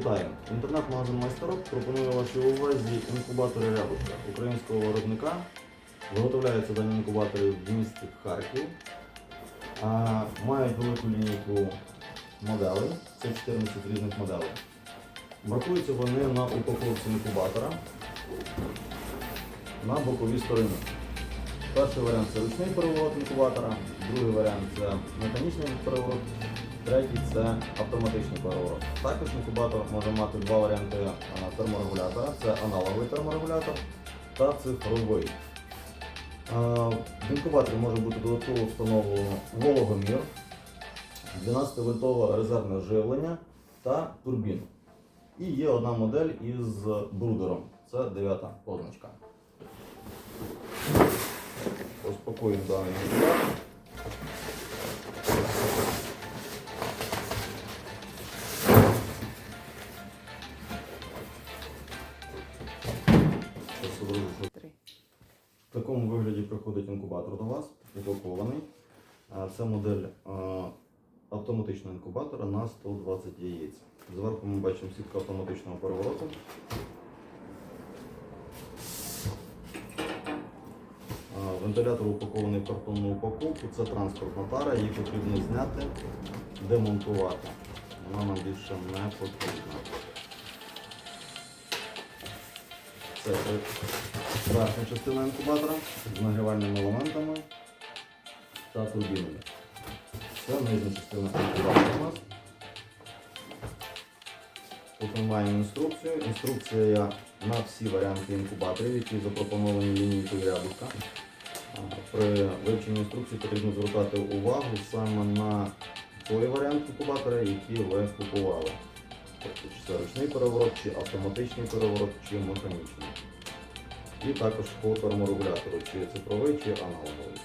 Вітаю! Інтернет-магазин Майстерок пропонує вашій увазі інкубатори Рябушка українського виробника. Виготовляються дані інкубатори в місті Харків. А, мають велику лінійку моделей. Це 14 різних моделей. Маркуються вони на упаковці інкубатора на боковій стороні. Перший варіант це ручний переворот інкубатора, другий варіант це механічний переворот, третій це автоматичний переворот. Також інкубатор може мати два варіанти е, терморегулятора: це аналоговий терморегулятор та цифровий. Е, В інкубаторі може бути додатково встановлено вологомір, 12-вольтове резервне живлення та турбіну. І є одна модель із брудером. Це дев'ята позначка. Розпакуємо даний інкубатор. В такому вигляді приходить інкубатор до вас, упакований. Це модель автоматичного інкубатора на 120 яєць. Зверху ми бачимо сітку автоматичного перевороту. Вентилятор упакований в картонну упаковку. Це транспортна тара, її потрібно зняти, демонтувати. Вона нам більше не потрібна. Це верхня частина інкубатора з нагрівальними елементами та турбінами. Це нижня частина інкубатора у нас. Тут ми маємо інструкцію. Інструкція на всі варіанти інкубаторів, які запропоновані лінійкою рябушка. При вивченні інструкції потрібно звертати увагу саме на той варіант інкубатора, який ви купували. Це ручний переворот, чи автоматичний переворот, чи механічний. І також по терморегулятору, чи цифровий, чи аналоговий.